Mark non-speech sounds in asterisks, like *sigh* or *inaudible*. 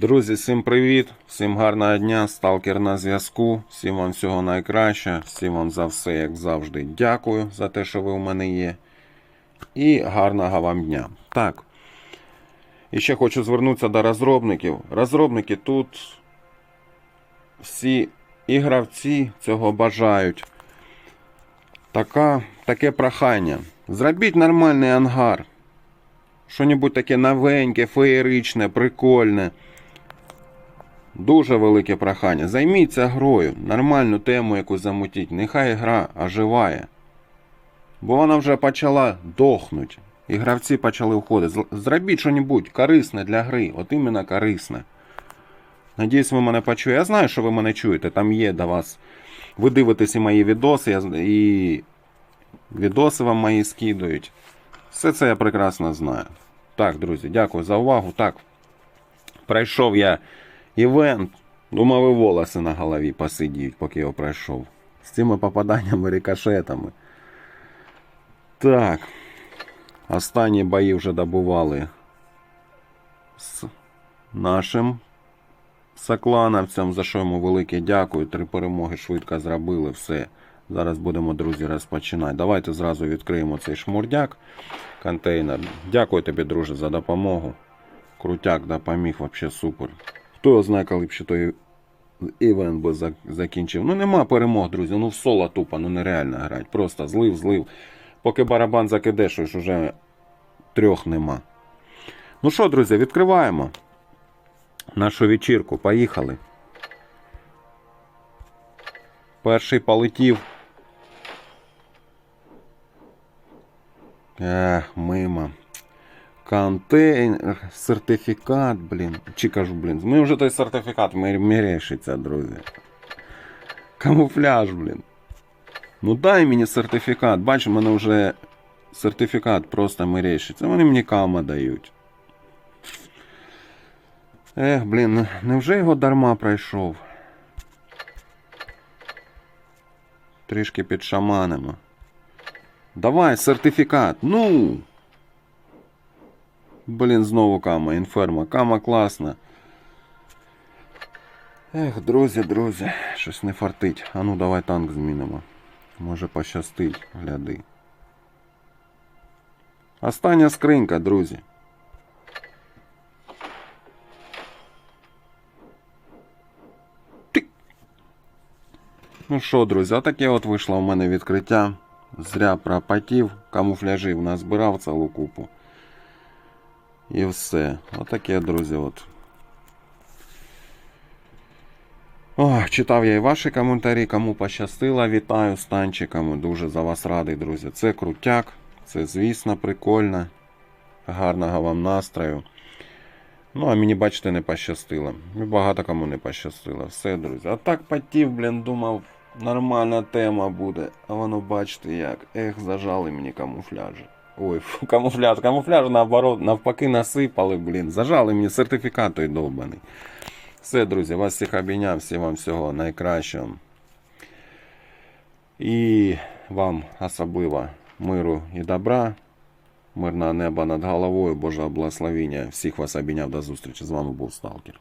Друзі, всім привіт, всім гарного дня, сталкер на зв'язку. Всім вам всього найкраще, всім вам за все, як завжди, дякую за те, що ви у мене є. І гарного вам дня. Так. І ще хочу звернутися до розробників. Розробники тут всі і гравці цього бажають. Така, таке прохання. Зробіть нормальний ангар. Що-небудь таке новеньке, феєричне, прикольне. Дуже велике прохання. Займіться грою, нормальну тему яку замутіть. Нехай гра оживає. Бо вона вже почала дохнути. І гравці почали уходити. Зробіть щось корисне для гри. От іменно корисне. Надіюсь, ви мене почуєте. Я знаю, що ви мене чуєте. Там є до вас. Ви дивитесь і мої відоси, і відоси вам мої скидують. Все це я прекрасно знаю. Так, друзі, дякую за увагу. Так. Пройшов я івент. Думав, і волоси на голові посидіть, поки його пройшов. З цими попаданнями рикошетами. Так. Останні бої вже добували з нашим соклановцям, за що йому велике дякую. Три перемоги швидко зробили. Все. Зараз будемо, друзі, розпочинати. Давайте зразу відкриємо цей шмурдяк. Контейнер. Дякую тобі, друже, за допомогу. Крутяк допоміг, вообще супер. Хто знає, коли б ще той івент би закінчив. Ну нема перемог, друзі. Ну в соло тупо, ну нереально грати. Просто злив, злив. Поки барабан закидешуєш, уже трьох нема. Ну що, друзі, відкриваємо нашу вечірку. Поїхали. Перший полетів. Ех, мимо. Контейнер, сертифікат, блін. Чи кажу, блін. Ми вже той сертифікат мер- друзі. Камуфляж, блін. Ну дай мені сертифікат. Бач, у мене вже сертифікат просто мерещиться. Вони мені кама дають. Ех, блін, невже його дарма пройшов? Трішки підшаманимо. Давай, сертифікат. Ну. Блін, знову кама, інферма. Кама класна. Ех, друзі, друзі, щось не фартить. А ну давай танк змінимо. Може пощастить, гляди. Остання скринька, друзі. Ну що, друзі, отаке от вийшло у мене відкриття. Зря пропотів, камуфляжів назбирав цілу купу. І все. Отаке, друзі, от. О, читав я і ваші коментарі, кому пощастило, вітаю з танчиками. Дуже за вас радий, друзі. Це крутяк, це, звісно, прикольно. Гарного вам настрою. Ну, а мені, бачите, не пощастило. Багато кому не пощастило. Все, друзі. А так потів, блін, думав, нормальна тема буде. А воно, бачите, як. Ех, зажали мені камуфляжі. Ой, фу, *laughs* камуфляж, камуфляж наоборот, навпаки насипали, блін. Зажали мені сертифікат той довбаний. Все, друзі, вас всіх обійняв, всім вам всього найкращого. І вам особливо миру і добра. Мирного неба над головою, Божого благословення. Всіх вас обійняв до зустрічі. З вами був Сталкер.